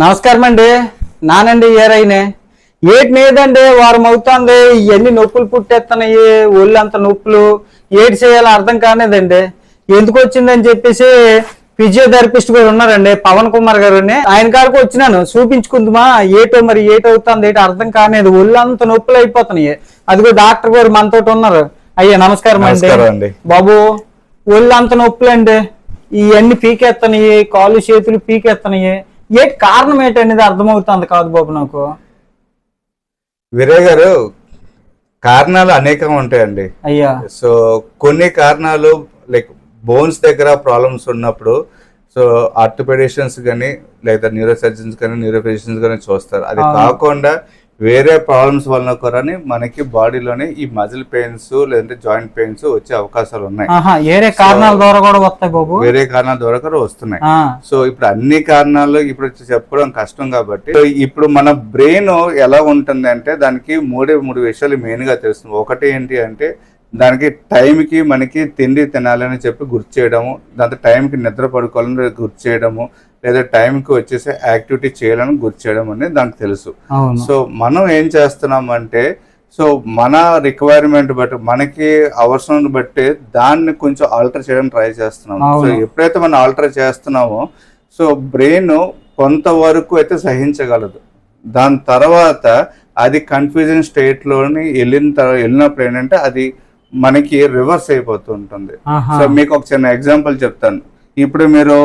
నమస్కారం అండి. నానండి ఏరైనే. ఏటి మీదండి వారం అవుతుంది. ఇవన్నీ నొప్పులు పుట్టేస్తున్నాయి ఒళ్ళు అంత నొప్పులు. ఏటి చేయాలో అర్థం కానేదండి. ఎందుకు వచ్చిందని చెప్పేసి ఫిజియోథెరపిస్ట్ కూడా ఉన్నారండి పవన్ కుమార్ గారు ఆయన కాడికి వచ్చినాను. చూపించుకుందామా. ఏటో మరి ఏటో అవుతుంది ఏంటో అర్థం కానేది. ఒళ్ళు అంత నొప్పులు అయిపోతున్నాయి. అదిగో డాక్టర్ గారు మనతోటి ఉన్నారు. అయ్యా నమస్కారం అండి. బాబు ఒళ్ళు అంత నొప్పులండి. ఇవన్నీ పీకెత్తనాయి కాళ్ళు చేతులు పీకెత్తనాయి ఏంటి కారణం ఏంటనేది అర్థమవుతుంది కాదు బాబు నాకు. విరయ్ గారు కారణాలు అనేకం ఉంటాయండి. అయ్యా. సో కొన్ని కారణాలు లైక్ బోన్స్ దగ్గర ప్రాబ్లమ్స్ ఉన్నప్పుడు సో ఆర్థోపెడిషియన్స్ కానీ లేదా న్యూరో సర్జన్స్ కానీ న్యూరో ఫిజిషియన్స్ కానీ చూస్తారు. అది. కాకుండా వేరే ప్రాబ్లమ్స్ వలన కూడా మనకి బాడీలోనే ఈ మజిల్ పెయిన్స్ లేదంటే జాయింట్ పెయిన్స్ వచ్చే అవకాశాలు ఉన్నాయి. ఏరే కారణాల ద్వారా కూడా వస్తాయి బాబు. వేరే కారణాల ద్వారా కూడా వస్తున్నాయి. సో ఇప్పుడు అన్ని కారణాలు ఇప్పుడు చెప్పడం కష్టం కాబట్టి ఇప్పుడు మన బ్రెయిన్ ఎలా ఉంటుంది అంటే దానికి మూడే మూడు విషయాలు మెయిన్గా తెలుస్తుంది. ఒకటి ఏంటి అంటే దానికి టైంకి మనకి తిండి తినాలని చెప్పి గుర్తు చేయడము దాంతో టైంకి నిద్ర పడుకోవాలని గుర్తు చేయడము లేదా టైంకి వచ్చేసి యాక్టివిటీ చేయాలని గుర్తు చేయడం అనేది దానికి తెలుసు. సో మనం ఏం చేస్తున్నాం అంటే సో మన రిక్వైర్మెంట్ బట్టి మనకి అవసరం బట్టి దాన్ని కొంచెం ఆల్టర్ చేయడం ట్రై చేస్తున్నాం. సో. ఎప్పుడైతే మనం ఆల్టర్ చేస్తున్నామో సో బ్రెయిన్ కొంతవరకు అయితే సహించగలదు. దాని తర్వాత అది కన్ఫ్యూజన్ స్టేట్లోని వెళ్ళిన తర్వాత వెళ్ళినప్పుడు ఏంటంటే అది మనకి రివర్స్ అయిపోతూ ఉంటుంది. ఆహా. సో మీకు ఒక చిన్న ఎగ్జాంపుల్ చెప్తాను. ఇప్పుడు మీరు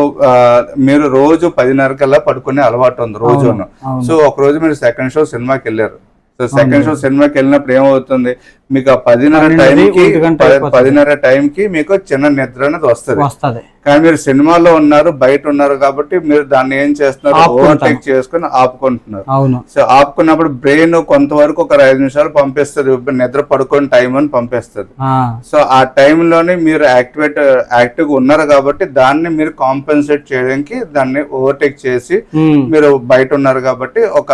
మీరు రోజు పదిన్నర కల్లా పడుకునే అలవాటు ఉంది రోజు అవును, అవును. సో ఒక రోజు మీరు సెకండ్ షో సినిమాకి వెళ్ళారు సో సెకండ్ షో సినిమాకి వెళ్ళినప్పుడు ఏమవుతుంది? మీకు ఆ పదిన్నర టైంకి. పదిన్నర టైంకి మీకు చిన్న నిద్ర అనేది వస్తుంది. కానీ మీరు సినిమాలో ఉన్నారు బయట ఉన్నారు కాబట్టి మీరు దాన్ని ఏం చేస్తున్నారు. ఓవర్టేక్ చేసుకుని ఆపుకుంటున్నారు. సో ఆపుకున్నప్పుడు బ్రెయిన్ కొంతవరకు ఒక ఐదు నిమిషాలు పంపిస్తుంది. నిద్ర పడుకొని టైం అని పంపిస్తుంది. సో ఆ టైంలోనే మీరు యాక్టివేట్ యాక్టివ్గా ఉన్నారు కాబట్టి దాన్ని మీరు కాంపెన్సేట్ చేయడానికి దాన్ని ఓవర్టేక్ చేసి మీరు బయట ఉన్నారు కాబట్టి ఒక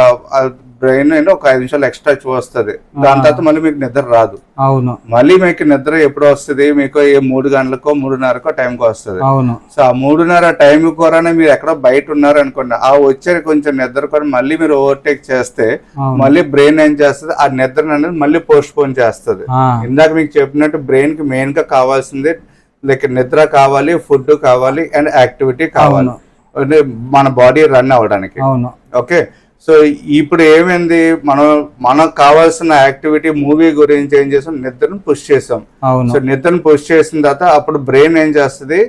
బ్రెయిన్ ఒక ఐదు నిమిషాలు ఎక్స్ట్రా వస్తుంది. దాని తర్వాత మళ్ళీ మీకు నిద్ర రాదు. అవును. మళ్ళీ మీకు నిద్ర ఎప్పుడు వస్తుంది? మీకు ఏ మూడు గంటలకో మూడున్నరకో టైంకి వస్తుంది. అవును. సో ఆ మూడున్నర టైం కూడానే మీరు ఎక్కడ బయట ఉన్నారు అనుకోండి ఆ వచ్చే కొంచెం నిద్ర కూడా మళ్ళీ మీరు ఓవర్టేక్ చేస్తే. మళ్ళీ బ్రెయిన్ ఏం చేస్తుంది? ఆ నిద్ర అనేది మళ్ళీ పోస్ట్ పోన్ చేస్తుంది ఇందాక మీకు చెప్పినట్టు బ్రెయిన్కి మెయిన్గా కావాల్సింది లైక్ నిద్ర కావాలి ఫుడ్ కావాలి అండ్ యాక్టివిటీ కావాలి. మన బాడీ రన్ అవ్వడానికి. అవును. ఓకే? సో ఇప్పుడు ఏమైంది? మనం మనకు కావాల్సిన యాక్టివిటీ మూవీ గురించి ఏం చేసాం? నిద్రను పుష్ చేసాం. సో నిద్రను పుష్ చేసిన తర్వాత అప్పుడు బ్రెయిన్ ఏం చేస్తుంది?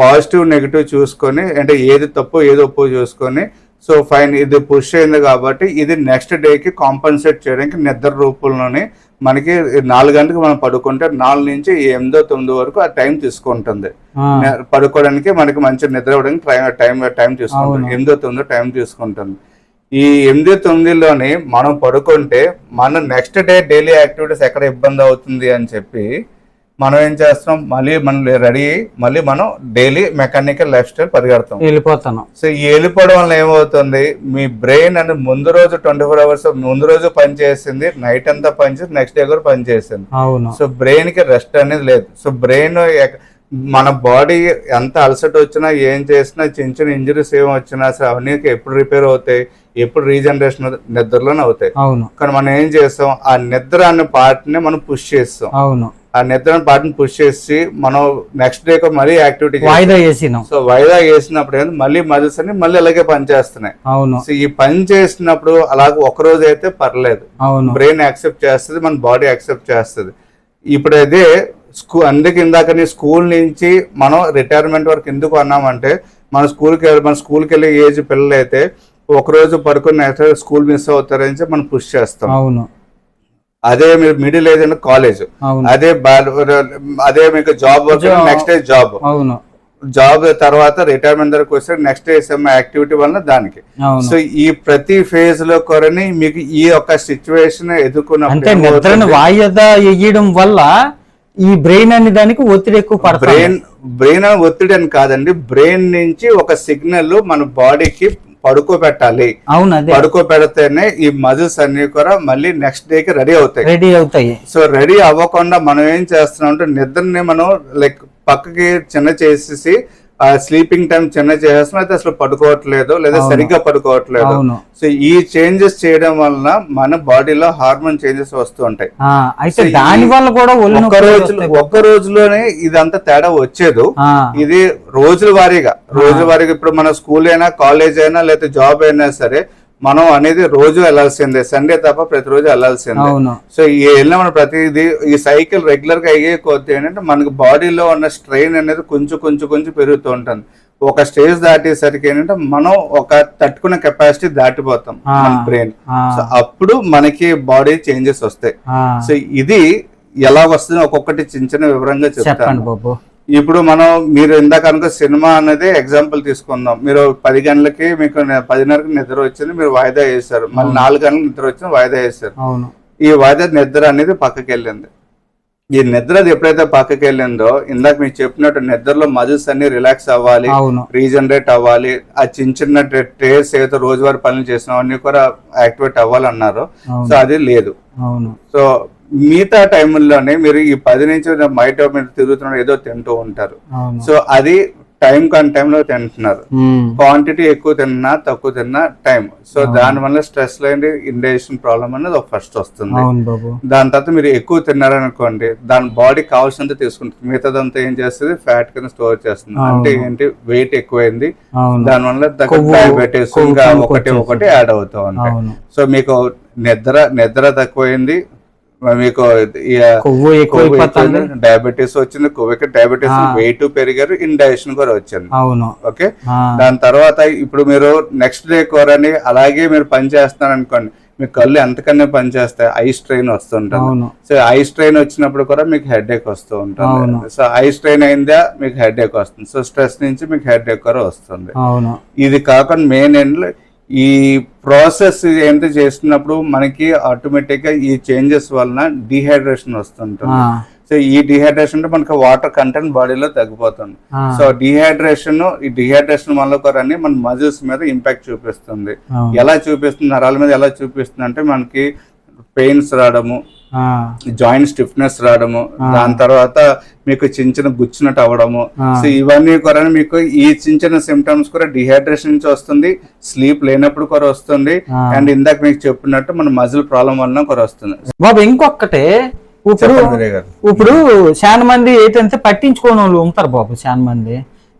పాజిటివ్ నెగిటివ్ చూసుకొని అంటే ఏది తప్పు ఏది ఒప్పు చూసుకొని సో ఫైన్ ఇది పుష్ అయింది కాబట్టి ఇది నెక్స్ట్ డేకి కాంపన్సేట్ చేయడానికి నిద్ర రూపంలోనే మనకి నాలుగు గంటలకు మనం పడుకుంటే నాలుగు నుంచి ఎనిమిదో తొమ్మిది వరకు ఆ టైం తీసుకుంటుంది. పడుకోవడానికి మనకి మంచి నిద్ర అవ్వడానికి టైం టైం తీసుకుంటుంది. ఎనిమిదో తొమ్మిదో టైం తీసుకుంటుంది. ఈ ఎనిమిది తొమ్మిదిలోని మనం పడుకుంటే మన నెక్స్ట్ డే డైలీ యాక్టివిటీస్ ఎక్కడ ఇబ్బంది అవుతుంది అని చెప్పి మనం ఏం చేస్తాం మళ్ళీ మనం రెడీ మళ్ళీ మనం డైలీ మెకానికల్ లైఫ్ స్టైల్ పరిగెడతాం. వెళ్ళిపోతాను. సో ఈ వెళ్ళిపోవడం వల్ల ఏమవుతుంది? మీ బ్రెయిన్ అనేది ముందు రోజు ట్వంటీ ఫోర్ అవర్స్ ముందు రోజు పని చేసింది నైట్ అంతా పని చేసి నెక్స్ట్ డే కూడా పని చేసింది. అవును. సో బ్రెయిన్కి రెస్ట్ అనేది లేదు. సో బ్రెయిన్ మన బాడీ ఎంత అలసట వచ్చినా ఏం చేసినా చిన్న చిన్న ఇంజరీస్ ఏం వచ్చినా సరే అవన్నీ ఎప్పుడు రిపేర్ అవుతాయి? ఎప్పుడు రీజనరేషన్ నిద్రలోనే అవుతాయి. అవును. కానీ మనం ఏం చేస్తాం? ఆ నిద్ర అనే part ని మనం పుష్ చేస్తాం. అవును. ఆ నిద్ర అనే part ని పుష్ చేసి మనం నెక్స్ట్ డే మళ్ళీ యాక్టివిటీ వాయిదా వేసినాం. సో వాయిదా వేసినప్పుడు ఏంది? మళ్ళీ మజిల్స్ అన్ని మళ్ళీ అలాగే పని చేస్తున్నాయి అవును. సో ఈ పని చేసినప్పుడు అలాగే ఒక రోజు అయితే పర్లేదు. అవును. బ్రెయిన్ యాక్సెప్ట్ చేస్తుంది మన బాడీ యాక్సెప్ట్ చేస్తుంది. ఇప్పుడు అదే స్కూ అందుకే ఇందాక స్కూల్ నుంచి మనం రిటైర్మెంట్ వరకు ఎందుకు అన్నామంటే మన స్కూల్కి మన స్కూల్కి వెళ్ళే ఏజ్ పిల్లలు అయితే ఒక రోజు పడుకుని నెక్స్ట్ స్కూల్ మిస్ అవుతారని చెప్పి మనం పుష్ చేస్తాం. అవును. అదే మీరు మిడిల్ ఏజ్ అంటే కాలేజ్. అదే అదే మీకు జాబ్. Next day job. అవును. జాబ్ తర్వాత రిటైర్మెంట్ దగ్గరకు వస్తే నెక్స్ట్ సమ్ యాక్టివిటీ వల్ల దానికి. సో ఈ ప్రతి ఫేజ్లో కొరని మీకు ఈ యొక్క సిచ్యువేషన్ ఎదుర్కొన్నప్పుడు? వాయిదా వేయడం వల్ల ఈ బ్రెయిన్ అనే దానికి ఒత్తిడి ఎక్కువ పడుతుంది బ్రెయిన్ బ్రెయిన్ ఒత్తిడి అని కాదండి. బ్రెయిన్ నుంచి ఒక సిగ్నల్ మన బాడీకి పడుకోబెట్టాలి. అవును పడుకోబెడితేనే ఈ మజిల్స్ అన్ని కూడా మళ్ళీ నెక్స్ట్ డే కి రెడీ అవుతాయి. రెడీ అవుతాయి. సో రెడీ అవ్వకుండా మనం ఏం చేస్తున్నాం అంటే నిద్రని మనం లైక్ పక్కకి చిన్న చేసేసి స్లీపింగ్ టైం చిన్న చేసేస్తున్నాం అయితే అసలు పడుకోవట్లేదు లేదా. సరిగ్గా పడుకోవట్లేదు. సో ఈ చేంజెస్ చేయడం వలన మన బాడీలో హార్మోన్ చేంజెస్ వస్తూ ఉంటాయి. అయితే దాని వల్ల కూడా ఒక్క రోజు. ఒక్క రోజులోనే ఇదంతా తేడా వచ్చేది. ఇది రోజుల వారీగా రోజుల వారీగా ఇప్పుడు మన స్కూల్ అయినా కాలేజ్ అయినా లేకపోతే జాబ్ అయినా సరే మనం అనేది రోజు వెళ్ళాల్సిందే సండే తప్ప ప్రతిరోజు వెళ్ళాల్సిందే అవును. సో ఈ వెళ్ళిన మన ప్రతిదీ ఈ సైకిల్ రెగ్యులర్గా అయ్యే కొద్ది ఏంటంటే మనకి బాడీలో ఉన్న స్ట్రెయిన్ అనేది కొంచెం కొంచెం కొంచెం పెరుగుతూ ఉంటుంది. ఒక స్టేజ్ దాటేసరికి ఏంటంటే మనం ఒక తట్టుకునే కెపాసిటీ దాటిపోతాం. మన బ్రెయిన్. సో అప్పుడు మనకి బాడీ చేంజెస్ వస్తాయి. సో ఇది ఎలా వస్తుందో ఒక్కొక్కటి చిన్న చిన్న వివరంగా చెప్తాను. ఇప్పుడు మనం మీరు ఇందాక అనుకో సినిమా అనేది ఎగ్జాంపుల్ తీసుకుందాం. మీరు పది గంటలకి మీకు పదిన్నరకి నిద్ర వచ్చింది మీరు వాయిదా వేశారు. మళ్ళీ నాలుగు గంటలకు నిద్ర వచ్చింది వాయిదా వేశారు. ఈ వాయిదా నిద్ర అనేది పక్కకి వెళ్ళింది ఈ నిద్ర అది ఎప్పుడైతే పక్కకి వెళ్ళిందో ఇందాక మీకు చెప్పినట్టు నిద్రలో మజిల్స్ అన్ని రిలాక్స్ అవ్వాలి రీజనరేట్ అవ్వాలి. ఆ చిన్న చిన్న ట్రేస్ ఏదో రోజువారీ పనులు చేసినా అన్ని కూడా యాక్టివేట్ అవ్వాలన్నారు. సో అది లేదు. సో మిగతా టైంలోనే మీరు ఈ పది నుంచి బయట మీరు తిరుగుతున్నారు ఏదో తింటూ ఉంటారు. సో అది టైం కన్ టైంలో తింటున్నారు. క్వాంటిటీ ఎక్కువ తిన్నా తక్కువ తిన్నా టైం. సో. దాని వల్ల స్ట్రెస్ లేని ఇండైజెషన్ ప్రాబ్లం అనేది ఫస్ట్ వస్తుంది. దాని తర్వాత మీరు ఎక్కువ తిన్నారనుకోండి దాని బాడీ కావాల్సినంత తీసుకుంటుంది. మిగతాదంతా ఏం చేస్తుంది? ఫ్యాట్ కింద స్టోర్ చేస్తుంది. అంటే ఏంటి? వెయిట్ ఎక్కువైంది. దాని వల్ల డయాబెటీస్ ఇంకా ఒకటి. ఒకటి యాడ్ అవుతూ ఉంటాయి. సో మీకు నిద్ర నిద్ర తక్కువైంది మీకు కొవ్వు ఎక్కువైపోతుంది డయాబెటీస్ వచ్చింది కొవ్వుకి డయాబెటీస్. వెయిట్ పెరిగారు ఇండైజెషన్ కూడా వచ్చింది. అవును. ఓకే? దాని తర్వాత ఇప్పుడు మీరు నెక్స్ట్ డే కోరని అలాగే మీరు పని చేస్తున్నారు అనుకోండి మీ కళ్ళు ఎంతకన్నా పని చేస్తాయి ఐ స్ట్రెయిన్ వస్తుంటుంది. సో ఐ స్ట్రెయిన్ వచ్చినప్పుడు కూడా మీకు హెడ్ ఏక్ వస్తూ. ఉంటుంది. సో ఐ స్ట్రెయిన్ అయిందా మీకు హెడ్ ఏక్ వస్తుంది. సో స్ట్రెస్ నుంచి మీకు హెడ్ ఏక్ కూడా వస్తుంది. అవును. ఇది కాకుండా మెయిన్ ఎండ్ ఈ ప్రాసెస్ ఎంత చేస్తున్నప్పుడు మనకి ఆటోమేటిక్గా ఈ చేంజెస్ వలన డిహైడ్రేషన్ వస్తుంటుంది. సో ఈ డిహైడ్రేషన్ అంటే మనకి వాటర్ కంటెంట్ బాడీలో తగ్గిపోతుంది. సో డిహైడ్రేషన్ ఈ డిహైడ్రేషన్ వల్ల కూడా మన మజిల్స్ మీద ఇంపాక్ట్ చూపిస్తుంది. ఎలా చూపిస్తుంది? నరాల మీద ఎలా చూపిస్తుంది అంటే మనకి పెయిన్స్ రావడము జాయింట్ స్టిఫ్నెస్ రావడము. దాని తర్వాత మీకు చిన్న చిన్న గుచ్చినట్టు అవ్వడము ఆ. సో ఇవన్నీ కూడా మీకు ఈ చిన్న చిన్న సిమ్టమ్స్ కూడా డిహైడ్రేషన్ నుంచి వస్తుంది స్లీప్ లేనప్పుడు కూడా వస్తుంది. అండ్ ఇందాక మీకు చెప్పినట్టు మన మజిల్ ప్రాబ్లం వలన కూడా వస్తుంది బాబు ఇంకొకటే ఇప్పుడు. ఇప్పుడు చాలా మంది ఏంటంటే పట్టించుకోని వాళ్ళు ఉంటారు బాబు చాలా మంది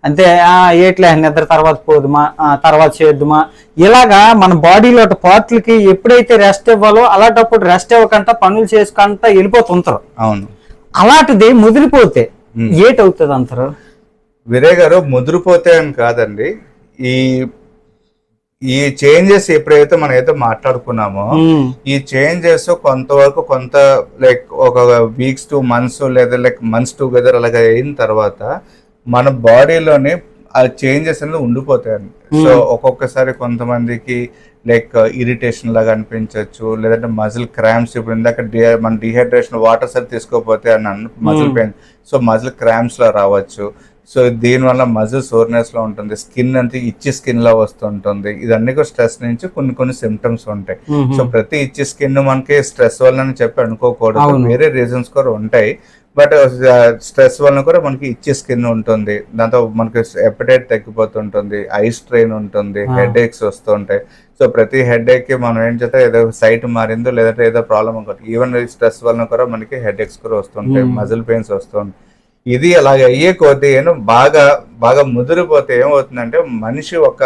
అంతే ఆ ఏట్లే నిద్ర తర్వాత పోదుమా తర్వాత చేద్దుమా ఇలాగా మన బాడీలో పార్ట్లకి ఎప్పుడైతే రెస్ట్ ఇవ్వాలో అలాంటప్పుడు రెస్ట్ ఇవ్వకుండా పనులు చేసుకుంటా వెళ్ళిపోతుంటారు. అవును. అలాంటిది ముదిరిపోతే. ఏటవుతుంది అంటారు? వినయ్ గారు ముదిరిపోతే అని కాదండి. ఈ ఈ చేంజెస్ ఎప్పుడైతే మనం అయితే మాట్లాడుకున్నామో ఈ చేంజెస్ కొంతవరకు కొంత లైక్ ఒక వీక్స్ టు మంత్స్ లేదా లైక్ మంత్స్ టుగెదర్ అలాగ అయిన తర్వాత మన బాడీలోనే ఆ చేంజెస్ అనేది ఉండిపోతాయండి. సో ఒక్కొక్కసారి కొంతమందికి లైక్ ఇరిటేషన్ లాగా అనిపించవచ్చు లేదంటే మజిల్ క్రాంప్స్ ఇప్పుడు ఇందాక మన డిహైడ్రేషన్ వాటర్ సరి తీసుకోకపోతే అని muscle pain so muscle cramps లా రావచ్చు. సో దీనివల్ల మజిల్ సోర్నెస్లో ఉంటుంది స్కిన్ అంతా ఇచ్చి స్కిన్ లా వస్తుంటుంది. ఇదన్నీ కూడా స్ట్రెస్ నుంచి కొన్ని కొన్ని సిమ్టమ్స్ ఉంటాయి. ఉమ్, సో ప్రతి ఇచ్చి స్కిన్ మనకి స్ట్రెస్ వల్ల చెప్పి అనుకోకూడదు. వేరే రీజన్స్ కూడా ఉంటాయి. బట్ స్ట్రెస్ వలన కూడా మనకి ఇచ్చి స్కిన్ ఉంటుంది. దాంతో మనకి ఎపటైట్ తగ్గిపోతుంటుంది. ఐ స్ట్రెయిన్ ఉంటుంది. హెడ్ ఏక్స్ వస్తుంటాయి. సో ప్రతి హెడ్ ఏక్కి మనం ఏం చేస్తే? ఏదో సైట్ మారిందో లేదంటే ఏదో ప్రాబ్లం అనుకోండి ఈవెన్ స్ట్రెస్ వలన కూడా మనకి హెడ్ ఏక్స్ కూడా వస్తుంటాయి. మజిల్ పెయిన్స్ వస్తుంటాయి. ఇది అలాగ అయ్యే కొద్దీ బాగా బాగా ముదిరిపోతే ఏమవుతుందంటే మనిషి ఒక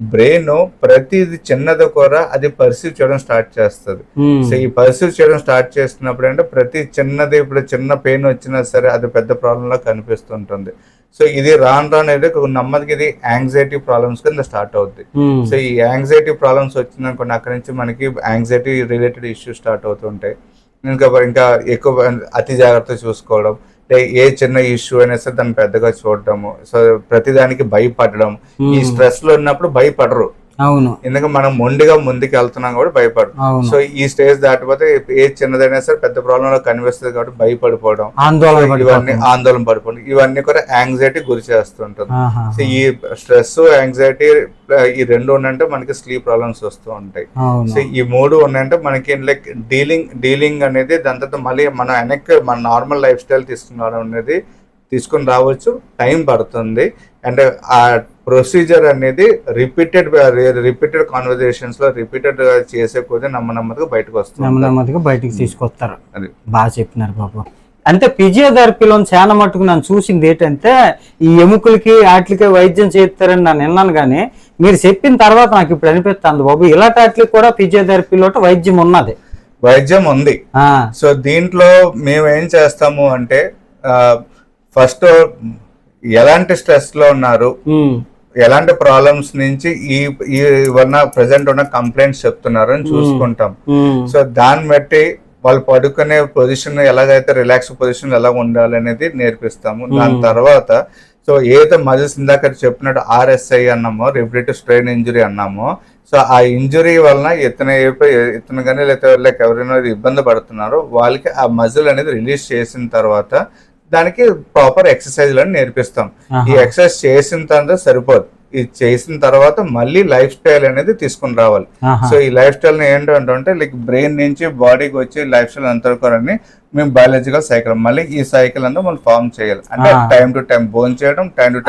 బ్రెయిన్ ప్రతిది చిన్నది కూడా అది పర్సీవ్ చేయడం స్టార్ట్ చేస్తుంది. సో ఈ పర్సీవ్ చేయడం స్టార్ట్ చేస్తున్నప్పుడు అంటే ప్రతి చిన్నది ఇప్పుడు చిన్న పెయిన్ వచ్చినా సరే అది పెద్ద ప్రాబ్లం లా కనిపిస్తుంటుంది. సో ఇది రాను రాను అనేది ఒక నెమ్మదికి ఇది యాంగ్జైటీ ప్రాబ్లమ్స్ కింద స్టార్ట్ అవుద్ది. సో ఈ యాంగ్జైటీ ప్రాబ్లమ్స్ వచ్చిందనుకోండి అక్కడి నుంచి మనకి యాంగ్జైటీ రిలేటెడ్ ఇష్యూస్ స్టార్ట్ అవుతుంటాయి. ఇంకా ఇంకా ఎక్కువ అతి జాగ్రత్త చూసుకోవడం ఏ చిన్న ఇష్యూ అయినా సరే దాన్ని పెద్దగా చూడటము సో ప్రతిదానికి భయపడడం ఈ స్ట్రెస్లో ఉన్నప్పుడు భయపడరు. అవును. ఎందుకంటే మనం మొండిగా ముందుకు వెళ్తున్నాం కూడా భయపడరు అవును. సో ఈ స్టేజ్ దాటిపోతే ఏ చిన్నదైనా సరే పెద్ద ప్రాబ్లం లో కనిపిస్తుంది కాబట్టి భయపడిపోవడం. ఆందోళన ఇవన్నీ. ఆందోళన పడిపోవడం. ఇవన్నీ కూడా యాంగ్జైటీ గురి చేస్తుంటుంది. సో ఈ స్ట్రెస్ యాంగ్జైటీ ఈ రెండు ఉన్నాయంటే మనకి స్లీప్ ప్రాబ్లమ్స్ వస్తూ ఉంటాయి. సో ఈ మూడు ఉన్నాయంటే మనకి లైక్ డీలింగ్ డీలింగ్ అనేది దాని తర్వాత మళ్ళీ మనం వెనక్కి మన నార్మల్ లైఫ్ స్టైల్ తీసుకురావడం అనేది తీసుకొని రావచ్చు. టైం పడుతుంది. అండ్ ఆ ప్రొసీజర్ అనేది రిపీటెడ్ రిపీటెడ్ కాన్వర్జేషన్స్లో రిపీటెడ్ చేసే కొద్దీ నమ్మ నెమ్మదిగా బయటకు వస్తుంది. నెమ్మదిగా బయటికి తీసుకొస్తారు. అది. బాగా చెప్పినారు బాబు. అంటే ఫిజియోథెరపీలో చాలా మట్టుకు నన్ను చూసింది ఏంటంటే ఈ ఎముకలకి వాటికి వైద్యం చేస్తారని నేను విన్నాను కానీ మీరు చెప్పిన తర్వాత నాకు ఇప్పుడు అనిపిస్తుంది బాబు. ఇలాంటి వాటికి కూడా ఫిజియోథెరపీలో వైద్యం ఉన్నది. వైద్యం ఉంది. సో దీంట్లో మేము ఏం చేస్తాము అంటే ఫస్ట్ ఎలాంటి స్ట్రెస్లో ఉన్నారు? ఎలాంటి ప్రాబ్లమ్స్ నుంచి ఈ ఈ ఉన్న ప్రజెంట్ ఉన్న కంప్లైంట్స్ చెప్తున్నారు అని చూసుకుంటాం. సో దాన్ని బట్టి వాళ్ళు పడుకునే పొజిషన్ ఎలాగైతే రిలాక్స్ పొజిషన్ ఎలా ఉండాలి అనేది నేర్పిస్తాము. దాని తర్వాత సో ఏదైతే మజిల్స్ ఇందాక చెప్పినట్టు ఆర్ఎస్ఐ అన్నామో రిపీటెడ్ స్ట్రెయిన్ ఇంజురీ అన్నామో సో ఆ ఇంజురీ వలన ఇతను ఇతను కానీ లేకపోతే లైక్ ఎవరైనా ఇబ్బంది పడుతున్నారో వాళ్ళకి ఆ మజిల్ అనేది రిలీజ్ చేసిన తర్వాత దానికి ప్రాపర్ ఎక్సర్సైజ్లను నేర్పిస్తాం. ఈ ఎక్సర్సైజ్ చేసిన తర్వాత సరిపోదు ఇది చేసిన తర్వాత మళ్ళీ లైఫ్ స్టైల్ అనేది తీసుకుని రావాలి. సో ఈ లైఫ్ స్టైల్ ఏంటంటే లైక్ బ్రెయిన్ నుంచి బాడీకి వచ్చి లైఫ్ స్టైల్ అంతవరకు మేము బయాలజికల్ సైకిల్ మళ్ళీ ఈ సైకిల్ అంతా మనం ఫామ్ చేయాలి అంటే. టైం టు టైం భోజనం చేయడం టైం టు?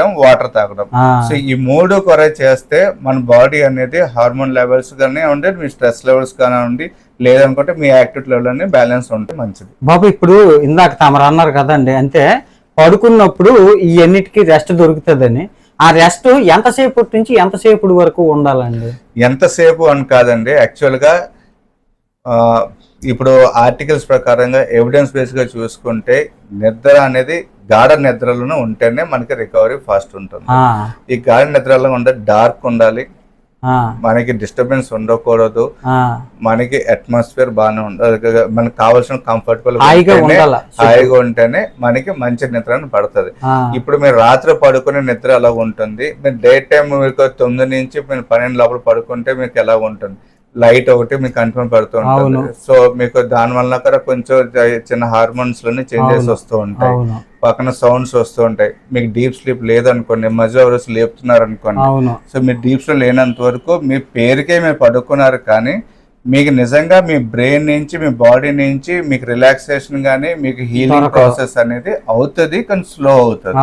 టైం వాటర్ తాగడం సో ఈ మూడు కొర చేస్తే మన బాడీ అనేది హార్మోన్ లెవెల్స్ కానీ ఉండే మీ స్ట్రెస్ లెవెల్స్ కానీ ఉండి లేదనుకుంటే మీ యాక్టివిటీ లెవెల్ అనేది బ్యాలెన్స్ ఉంటే మంచిది బాబు ఇప్పుడు ఇందాక తమరు అన్నారు కదండి అంటే పడుకున్నప్పుడు ఈ అన్నిటికీ రెస్ట్ దొరుకుతుందని. ఆ రెస్ట్ ఎంతసేపు నుంచి ఎంతసేపు వరకు ఉండాలండి? ఎంతసేపు అని కాదండి. యాక్చువల్గా ఆ, ఇప్పుడు ఆర్టికల్స్ ప్రకారంగా ఎవిడెన్స్ బేస్గా చూసుకుంటే నిద్ర అనేది గాఢ నిద్రలోనే ఉంటేనే మనకి రికవరీ ఫాస్ట్ ఉంటుంది. ఈ గాఢ నిద్రలో ఉంటే డార్క్ ఉండాలి మనకి డిస్టర్బెన్స్ ఉండకూడదు. మనకి అట్మాస్ఫియర్ బాగానే ఉండాలి మనకి కావాల్సిన కంఫర్టబుల్ హాయిగా ఉంటేనే మనకి మంచి నిద్ర పడుతుంది. ఇప్పుడు మీరు రాత్రి పడుకునే నిద్ర ఎలా ఉంటుంది? మీరు డే టైం మీకు తొమ్మిది నుంచి మీరు పన్నెండు లోపల పడుకుంటే మీకు ఎలా ఉంటుంది? లైట్ ఒకటి మీకు కంటిన్యూ పడుతూ. ఉంటుంది. సో మీకు దాని వల్ల కూడా కొంచెం చిన్న హార్మోన్స్లోని చేంజెస్. వస్తూ ఉంటాయి. పక్కన సౌండ్స్ వస్తూ ఉంటాయి. మీకు డీప్ స్లీప్ లేదనుకోండి మధ్య ఎవరు లేపుతున్నారు అనుకోండి సో మీరు డీప్ స్లీప్ లేనంత వరకు మీ పేరుకే మీరు పడుకున్నారు కానీ మీకు నిజంగా మీ బ్రెయిన్ నుంచి మీ బాడీ నుంచి మీకు రిలాక్సేషన్ కానీ మీకు హీలింగ్. ప్రాసెస్ అనేది అవుతుంది కానీ స్లో అవుతుంది.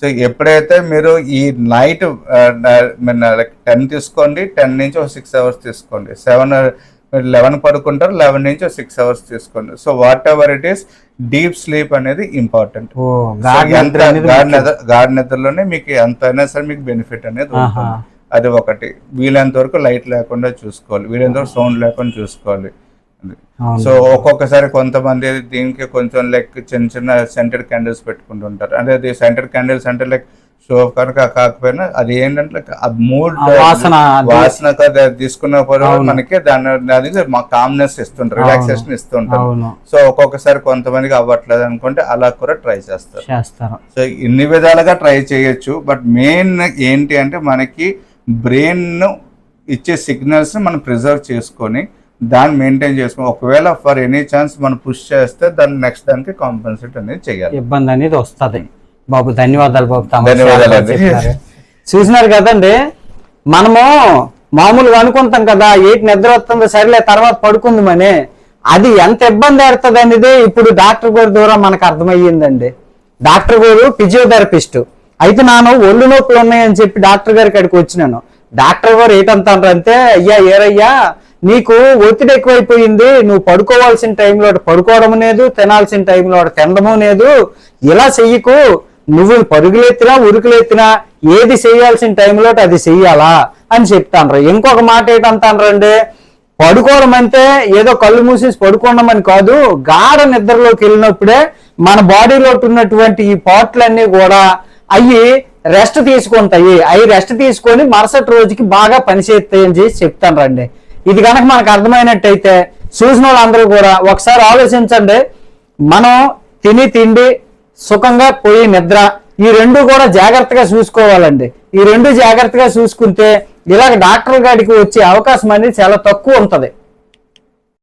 సో ఎప్పుడైతే మీరు ఈ నైట్ టెన్ తీసుకోండి టెన్ నుంచి ఒక సిక్స్ అవర్స్ తీసుకోండి. సెవెన్ లెవెన్ పడుకుంటారు లెవెన్ నుంచి సిక్స్ అవర్స్ తీసుకోండి. So whatever it is deep sleep అనేది ఇంపార్టెంట్ గాఢ. గాఢ నిద్రలోనే మీకు ఎంత అయినా సరే మీకు బెనిఫిట్ అనేది అది ఒకటి. వీలైనంత వరకు లైట్ లేకుండా చూసుకోవాలి. వీలైనంత వరకు సౌండ్ లేకుండా చూసుకోవాలి. సో ఒక్కొక్కసారి కొంతమంది దీనికి కొంచెం లైక్ చిన్న చిన్న సెంటెడ్ క్యాండిల్స్ పెట్టుకుంటుంటారు. అంటే అది సెంటెడ్ క్యాండిల్స్ అంటే లైక్ షో కనుక కాకపోయినా అది ఏంటంటే ఆ మూడ్ వాసన వాసన అవును. మనకి దాని అది మా కామ్నెస్ ఇస్తుంటారు రిలాక్సేషన్ ఇస్తుంటారు. సో ఒక్కొక్కసారి కొంతమందికి అవ్వట్లేదు అనుకుంటే అలా కూడా ట్రై చేస్తారు. చేస్తారు. సో ఇన్ని విధాలుగా ట్రై చేయొచ్చు బట్ మెయిన్ ఏంటి అంటే మనకి బ్రెయిన్ ఇచ్చే సిగ్నల్స్ మనం ప్రిజర్వ్ చేసుకొని దాన్ని మెయింటైన్ చేసుకొని ఒకవేళ ఫర్ ఎనీ ఛాన్స్ మనం పుష్ చేస్తే దాన్ని నెక్స్ట్ దానికి కాంపన్సేట్ అనేది చేయాలి. ఇబ్బంది అనేది వస్తది. బాబు ధన్యవాదాలు బాబు ధన్యవాదాలు. చూసినారు కదండి మనము మామూలుగా అనుకుంటాం కదా ఏటి నిద్ర వస్తుందో సరేలే తర్వాత పడుకుందామని అది ఎంత ఇబ్బంది పడుతుంది అనేది ఇప్పుడు డాక్టర్ గారి ద్వారా మనకు అర్థమయ్యిందండి. డాక్టర్ గారు ఫిజియోథెరపిస్ట్ అయితే నాను ఒళ్ళు నొప్పులు ఉన్నాయని చెప్పి డాక్టర్ గారి కాడికి వచ్చినాను. డాక్టర్ గారు ఏంటంటారంటే అయ్యా ఏరయ్యా నీకు ఒత్తిడి ఎక్కువైపోయింది నువ్వు పడుకోవాల్సిన టైంలో పడుకోవడం లేదు తినాల్సిన టైంలో తినడము లేదు. ఇలా చెయ్యకు. నువ్వు పరుగులెత్తినా ఉరుకులెత్తినా ఏది చేయాల్సిన టైంలో అది చెయ్యాలా అని చెప్తాను ఇంకొక మాట ఏంటంటాండ్రండి పడుకోవడం అంటే ఏదో కళ్ళు మూసేసి పడుకోవడం అని కాదు గాఢ నిద్రలోకి వెళ్ళినప్పుడే మన బాడీలో ఉన్నటువంటి ఈ పార్ట్లన్నీ కూడా అవి రెస్ట్ తీసుకుంటాయి. అవి రెస్ట్ తీసుకొని మరుసటి రోజుకి బాగా పనిచేస్తాయి అని చెప్పి చెప్తాను రండి ఇది కనుక మనకు అర్థమైనట్టయితే చూసిన వాళ్ళందరూ కూడా ఒకసారి ఆలోచించండి. మనం తిని తిండి సుఖంగా పోయి నిద్ర ఈ రెండు కూడా జాగ్రత్తగా చూసుకోవాలండి. ఈ రెండు జాగ్రత్తగా చూసుకుంటే ఇలాగ డాక్టర్ గారికి వచ్చే అవకాశం అనేది చాలా తక్కువ ఉంటుంది.